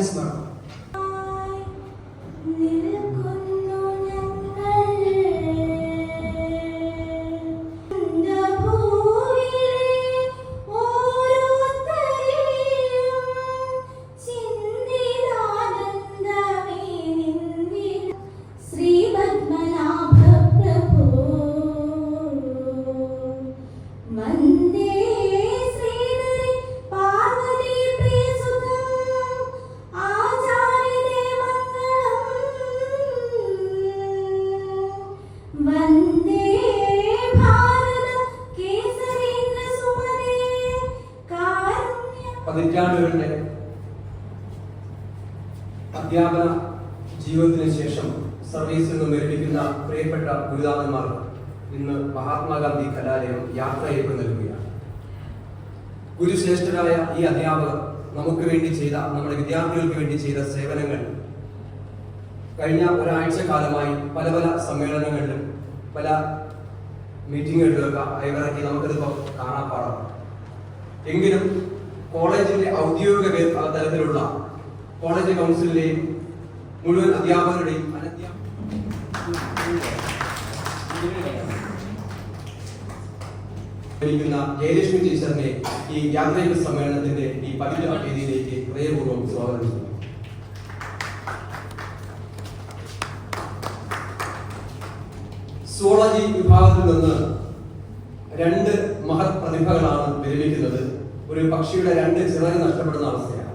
carismático. പതിറ്റാണ്ടുകളുടെ അധ്യാപന ജീവിതത്തിന് ശേഷം സർവീസിൽ നിന്ന് വിരമിക്കുന്ന പ്രിയപ്പെട്ട ഗുരുനാഥന്മാർ ഇന്ന് മഹാത്മാഗാന്ധി കലാലയം യാത്രയയപ്പ് നൽകുകയാണ്. ഗുരുശ്രേഷ്ഠരായ ഈ അധ്യാപകർ നമുക്ക് വേണ്ടി ചെയ്ത നമ്മുടെ വിദ്യാർത്ഥികൾക്ക് വേണ്ടി ചെയ്ത സേവനങ്ങൾ കഴിഞ്ഞ ഒരാഴ്ച കാലമായി പല പല സമ്മേളനങ്ങളിലും പല മീറ്റിങ്ങുകളിലൊക്കെ അയവിറക്കി നമുക്കിതിപ്പോൾ കാണാൻ പാടാം. എങ്കിലും കോളേജിന്റെ ഔദ്യോഗിക തലത്തിലുള്ള കോളേജ് കൗൺസിലിന്റെയും മുഴുവൻ അധ്യാപകരുടെയും അനധ്യാ- ജയലക്ഷ്മി ടീച്ചറിനെ ഈ യാത്രയുടെ സമ്മേളനത്തിന്റെ ഈ പവിത്ര വേദിയിലേക്ക് ഹൃദയപൂർവം സ്വാഗതം ചെയ്യുന്നു. സുവോളജി വിഭാഗത്തിൽ നിന്ന് രണ്ട് മഹത് പ്രതിഭകളാണ് വിരമിക്കുന്നത്. ഒരു പക്ഷിയുടെ രണ്ട് ചിറക് നഷ്ടപ്പെടുന്ന അവസ്ഥയാണ്.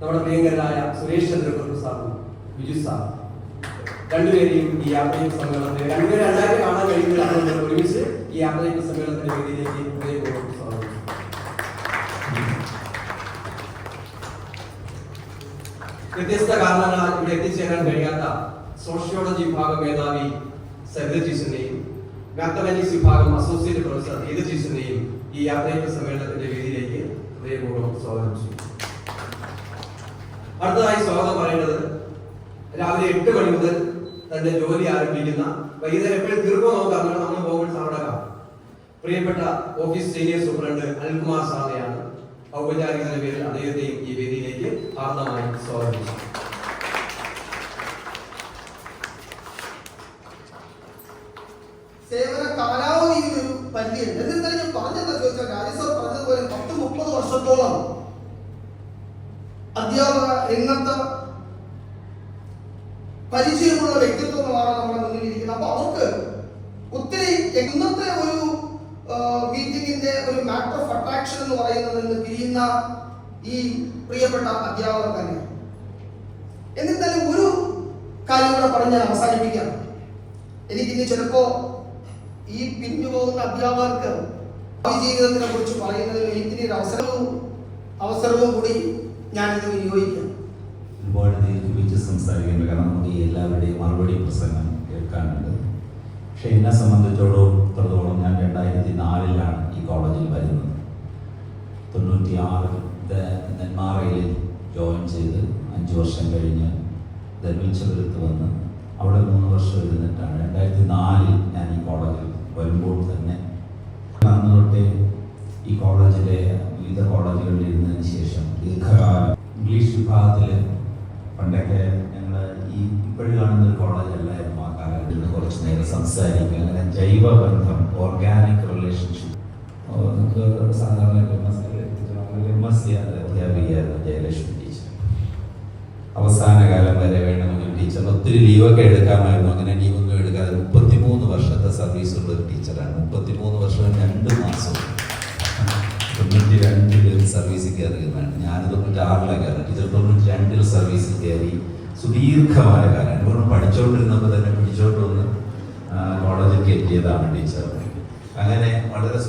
നമ്മുടെ പ്രിയങ്കരനായ സുരേഷ് ചന്ദ്രപ്രഭു സാറും ബിജു സാറും രണ്ടുപേരെയും ഈ യാത്രയും സമ്മേളനത്തിൽ രണ്ടുപേരും രണ്ടായിരം കാണാൻ കഴിയുന്നതാണ് ഒരുമിച്ച് ഈ യാത്രയും സമ്മേളനത്തിന്റെ വേദിയിലേക്ക്. വ്യത്യസ്ത കാരണങ്ങളാൽ ഇവിടെ എത്തിച്ചേരാൻ കഴിയാത്ത സോഷ്യോളജി വിഭാഗം മേധാവി സരിത മാത്തമാറ്റിക്സ് വിഭാഗം അസോസിയേറ്റ് പ്രൊഫസർ ഏത് ടീച്ചറിനെയും ഈ യാത്രയപ്പ് സമ്മേളനത്തിന്റെ വേദിയിലേക്ക് ഹൃദയപൂർവം സ്വാഗതം ചെയ്യും അടുത്തതായി സ്വാഗതം പറയുന്നത് രാവിലെ എട്ട് മണി മുതൽ തന്റെ ജോലി ആരംഭിക്കുന്ന വൈകുന്നേരം എപ്പോഴും തീർക്കുമോ നോക്കാറുണ്ട് നമ്മൾ പോകുമ്പോൾ സാറുടെ പ്രിയപ്പെട്ട ഓഫീസ് സീനിയർ സൂപ്രണ്ട് അനിൽകുമാർ സാറിനെയാണ് ഔപചാരിക പേരിൽ അദ്ദേഹത്തെയും ഈ വേദിയിലേക്ക് ഹാർദമായി സ്വാഗതം ചെയ്യുന്നു സേവന കാലാവധി ഒരു ചോദിച്ചാൽ രാജേശ്വർ പറഞ്ഞതുപോലെ പത്ത് മുപ്പത് വർഷത്തോളം അധ്യാപക രംഗത്ത് പരിചയമുള്ള വ്യക്തിത്വങ്ങളാണ് നമ്മുടെ മുന്നിലിരിക്കുന്നത് അപ്പൊ അവർക്ക് ഒത്തിരി ഇന്നത്തെ ഒരു മീറ്റിംഗിന്റെ ഒരു മാറ്റർ ഓഫ് അട്രാക്ഷൻ എന്ന് പറയുന്നത് തിരിയുന്ന പിരിയുന്ന ഈ പ്രിയപ്പെട്ട അധ്യാപകർ തന്നെയാണ് എന്നിരുന്നാലും ഒരു കാര്യം കൂടെ പറഞ്ഞ് ഞാൻ അവസാനിപ്പിക്കാം. എനിക്കിനി ചിലപ്പോ ഈ പിരിഞ്ഞു പോകുന്ന അധ്യാപകർക്ക് ജീവിതത്തിനെ കുറിച്ച് പറയുന്നതിൽ എനിക്കിനി ഒരു അവസരവും അവസരവും കൂടി ഞാനിത് വിനിയോഗിക്കാം. ഒരുപാട് ദീർഘിപ്പിച്ച് സംസാരിക്കേണ്ട കാരണം നമുക്ക് എല്ലാവരുടെയും മറുപടി പ്രസംഗം കേൾക്കാനുണ്ട്. പക്ഷെ എന്നെ സംബന്ധിച്ചിടത്തോളം ഞാൻ രണ്ടായിരത്തി നാലിലാണ് ഈ കോളേജിൽ വരുന്നത്. തൊണ്ണൂറ്റി ആറിൽ നെന്മാറയിൽ ജോയിൻ ചെയ്ത് അഞ്ച് വർഷം കഴിഞ്ഞ് ധർമ്മീശ്വരത്ത് വന്ന് അവിടെ മൂന്ന് വർഷം ഇരുന്നിട്ടാണ്. രണ്ടായിരത്തി നാലിൽ ഞാൻ ഈ കോളേജിൽ വരുമ്പോൾ തന്നെ അന്ന് തൊട്ടേ ഈ കോളേജിലെ വിവിധ കോളേജുകളിൽ ഇരുന്നതിന് ശേഷം ദീർഘകാലം ഇംഗ്ലീഷ് വിഭാഗത്തിൽ പണ്ടൊക്കെ ഞങ്ങൾ ഈ ഇപ്പോഴും കാണുന്ന ഒരു കോളേജ് അല്ലായിരുന്നു ആ കാലത്തിൽ കുറച്ച് നേരം സംസാരിക്കുക. അങ്ങനെ ജൈവ ബന്ധം ഓർഗാനിക് റിലേഷൻഷിപ്പ് നമുക്ക് സാധാരണ M S M S C അധ്യാപികയായിരുന്നു Jayalakshmi teacher. അവസാന കാലം വരെ വേണമെങ്കിൽ ടീച്ചർ. ഒത്തിരി ലീവൊക്കെ എടുക്കാമായിരുന്നു. അങ്ങനെ ലീവൊന്നും എടുക്കാതെ മുപ്പത്തിമൂന്ന് വർഷത്തെ സർവീസുള്ള ഒരു ടീച്ചറാണ്. മുപ്പത്തിമൂന്ന് വർഷം സർവീസിൽ കയറിയതാണ് ഞാൻ തൊണ്ണൂറ്റി ആറിലാണ് കയറി ടീച്ചർ തൊണ്ണൂറ്റി രണ്ടിൽ സർവീസിൽ കയറി സുദീർഘമായ കാലം. ഇവിടെ പഠിച്ചുകൊണ്ടിരുന്നപ്പോൾ തന്നെ പിടിച്ചോണ്ട് വന്ന് കോളേജിൽ കയറ്റിയതാണ് ടീച്ചർ. അങ്ങനെ വളരെ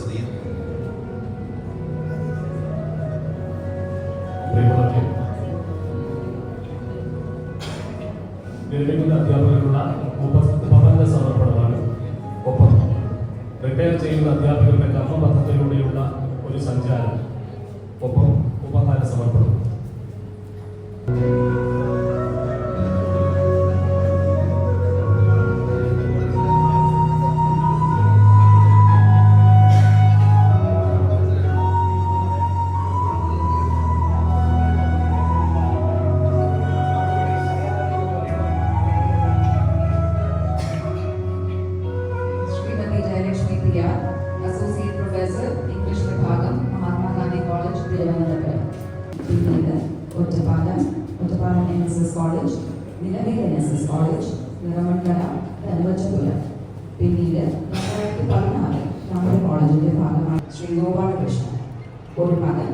റിട്ടയർ ചെയ്യുന്ന അധ്യാപകരുടെ കർമ്മപഥത്തിലൂടെയുള്ള ഒരു സഞ്ചാരം. എസ് കോളേജ് നിലവിൽ N S S college Niramankara Dhanuvachapuram പിന്നീട് രണ്ടായിരത്തി പതിനാറ് നമ്മുടെ കോളേജിന്റെ ഭാഗമാണ് ശ്രീ ഗോപാലകൃഷ്ണൻ ഒരു മകൻ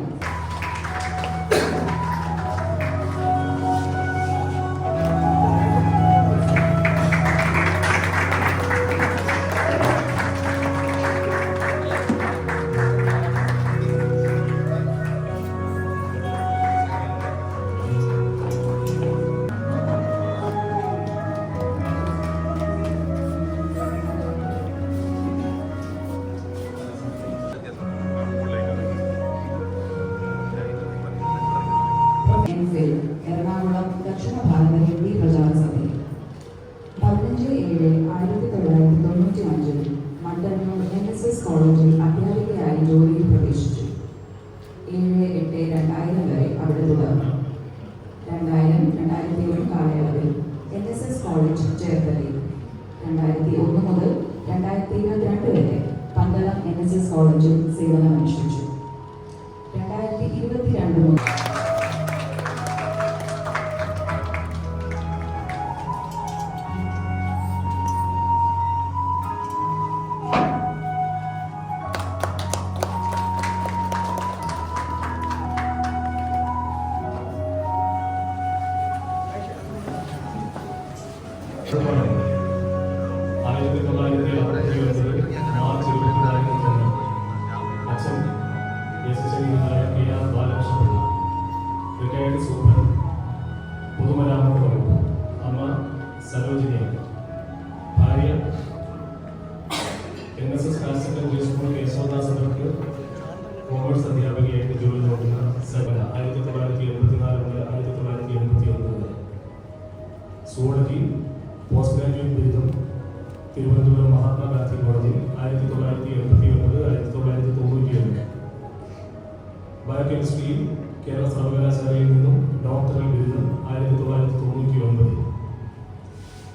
സുവോളജി പോസ്റ്റ് ഗ്രാജുവേറ്റ് ബിരുദം തിരുവനന്തപുരം മഹാത്മാഗാന്ധി കോളേജിൽ ആയിരത്തി തൊള്ളായിരത്തി എൺപത്തി ഒൻപത് ആയിരത്തി തൊള്ളായിരത്തി തൊണ്ണൂറ്റി ഏഴ് ബയോകെമിസ്ട്രിയിൽ കേരള സർവകലാശാലയിൽ നിന്നും ഡോക്ടറൽ ബിരുദം ആയിരത്തി തൊള്ളായിരത്തി തൊണ്ണൂറ്റി ഒൻപത്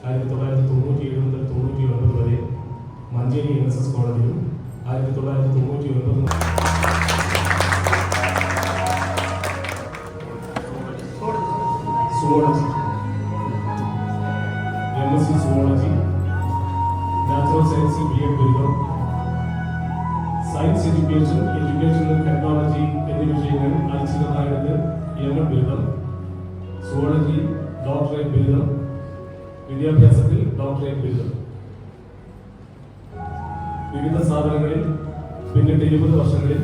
ആയിരത്തി തൊള്ളായിരത്തി തൊണ്ണൂറ്റി ഏഴ് മുതൽ തൊണ്ണൂറ്റി ഒൻപത് വരെ മഞ്ചേരി എൻ എസ് എസ് കോളേജിലും ആയിരത്തി തൊള്ളായിരത്തി തൊണ്ണൂറ്റി ഒൻപത് സുവോളജി വിദ്യാഭ്യാസത്തിൽ ഡോക്ടറേറ്റ് ബിരുദം. വിവിധ സ്ഥാപനങ്ങളിൽ പിന്നിട്ട് ഇരുപത് വർഷങ്ങളിൽ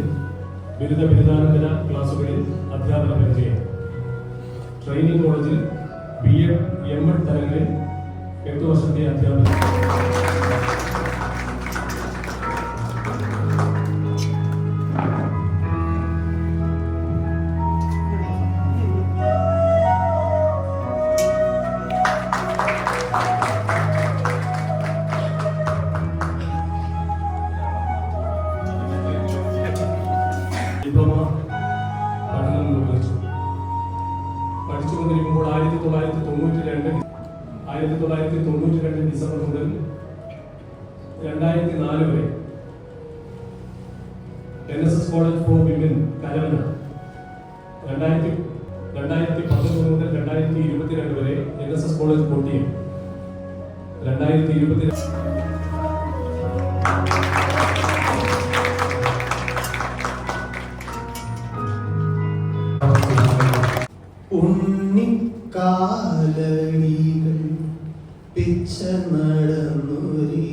ബിരുദ ബിരുദാനന്തര ക്ലാസുകളിൽ അധ്യാപന പരിചയം ട്രെയിനിങ് കോളേജിൽ ബി എഡ് എം എഡ് തലങ്ങളിൽ എട്ട് വർഷത്തെ അധ്യാപനം. രണ്ടായിരത്തി രണ്ടായിരത്തി പത്തൊമ്പത് മുതൽ രണ്ടായിരത്തി ഇരുപത്തിരണ്ട് വരെ N S S college Kottayam രണ്ടായിരത്തി ഇരുപത്തി നടന്നൊരേ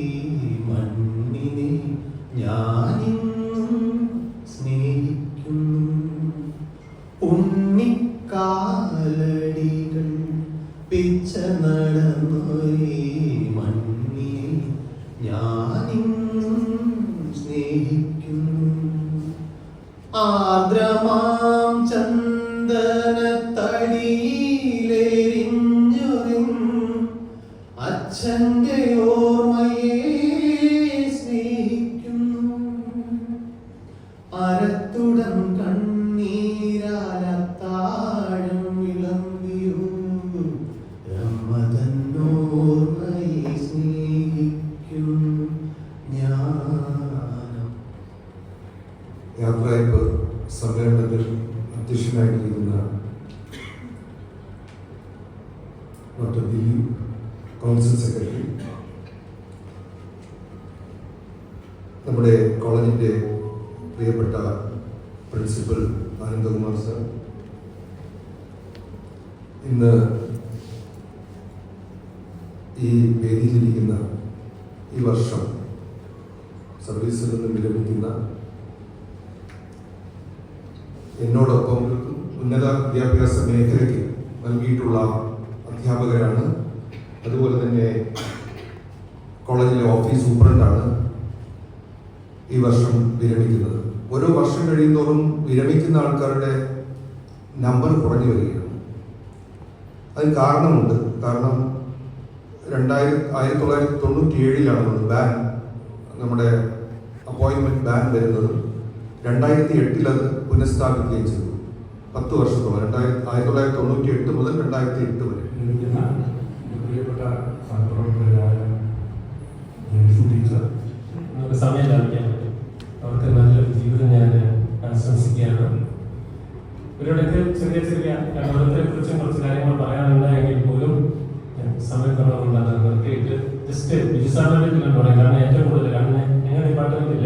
മണ്ണിനെ ഞാനിന്നും അച്ഛന്റെ ഓർമ്മയെ സ്നേഹിക്കുന്നു. അരത്തുടം കണ്ണീരാലത്താഴം വിളമ്പിയോ രമ്മതന്നോർമ്മയെ സ്നേഹിക്കും ഞാനും യാത്രയപ്പ് സമ്മേളനത്തിൽ അധ്യക്ഷനായിട്ടിരിക്കുന്ന ഡോക്ടർ ദിലീപ് കൗൺസിൽ സെക്രട്ടറി നമ്മുടെ കോളേജിന്റെ പ്രിയപ്പെട്ട പ്രിൻസിപ്പൽ ആനന്ദകുമാർ സർ ഇന്ന് ഈ വേദിയിലിരിക്കുന്ന ഈ വർഷം സർവീസിൽ നിന്ന് വിരമിക്കുന്ന എന്നോടൊപ്പം ഉന്നത വിദ്യാഭ്യാസ മേഖലയ്ക്ക് നൽകിയിട്ടുള്ള അധ്യാപകരാണ് അതുപോലെ തന്നെ കോളേജിലെ ഓഫീസ് സൂപ്രണ്ടാണ് ഈ വർഷം വിരമിക്കുന്നത്. ഓരോ വർഷം കഴിയുന്നതോറും വിരമിക്കുന്ന ആൾക്കാരുടെ നമ്പർ കുറഞ്ഞു വരികയാണ്. അതിന് കാരണമുണ്ട്. കാരണം രണ്ടായിരത്തി ആയിരത്തി തൊള്ളായിരത്തി തൊണ്ണൂറ്റി ഏഴിലാണ് ബാൻ നമ്മുടെ അപ്പോയിൻമെന്റ് ബാൻ വരുന്നത്. രണ്ടായിരത്തി എട്ടിൽ അത് പുനഃസ്ഥാപിക്കുകയും ചെയ്തു. പത്ത് വർഷത്തോളം രണ്ടായിരത്തി ആയിരത്തി തൊള്ളായിരത്തി തൊണ്ണൂറ്റി എട്ട് മുതൽ രണ്ടായിരത്തി എട്ട് വരെ പ്രിയപ്പെട്ട സഹപ്രവർത്തകരായ ടീച്ചർ നമുക്ക് സമയം ലാഭിക്കാൻ അവർക്ക് നല്ലൊരു ജീവിതം ഞാൻ ആശംസിക്കുകയാണ്. ഇവരുടെയൊക്കെ ചെറിയ ചെറിയ ഓരോരുത്തരെ കുറിച്ചും കുറച്ച് കാര്യങ്ങൾ പറയാനുണ്ടായെങ്കിൽ പോലും ഞാൻ സമയക്കുറവുകൊണ്ട് അത് നിർത്തിയിട്ട് ജസ്റ്റ് പറയാം. കാരണം ഏറ്റവും കൂടുതൽ കാരണം ഞങ്ങളുടെ ഡിപ്പാർട്ട്മെന്റിൽ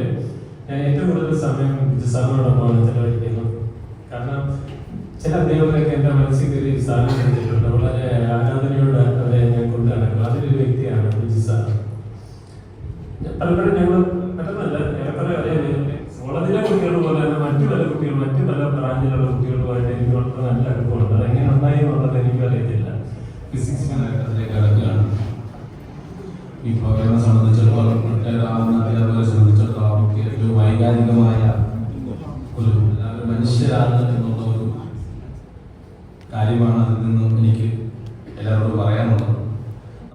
ഞാൻ ഏറ്റവും കൂടുതൽ സമയം ബിജുസാറിനോടൊപ്പമാണ് ചെലവഴിക്കുന്നത്. കാരണം ചില അധ്യാപകരൊക്കെ എന്റെ മനസ്സിൽ കയറി സാധനം ചെയ്തിട്ടുണ്ട്. വളരെ ആരാധനയോടെ പലപ്പോഴും ഞങ്ങൾ പെട്ടെന്നല്ല ഏറെക്കുറെ ഒരേ കോളേജിലെ കുട്ടികൾ പോലെ തന്നെ മറ്റു പല കുട്ടികൾ മറ്റു പല ബ്രാഞ്ചിലുള്ള കുട്ടികളുമായിട്ട് എനിക്ക് വളരെ നല്ല അടുപ്പമുണ്ട്. അതെങ്ങനെ ഉണ്ടായി എന്നുള്ളത് എനിക്കും അറിയത്തില്ല. ഫിസിക്സ് അതിലേക്ക് കിടക്കുകയാണ് ഈ പ്രോഗ്രാമിനെ സംബന്ധിച്ചിടത്തോളം ആവുന്ന അധ്യാപകരെ സംബന്ധിച്ചിടത്തോളം ഏറ്റവും വൈകാരികമായ ഒരു മനുഷ്യരാണ് എന്നുള്ള ഒരു കാര്യമാണ്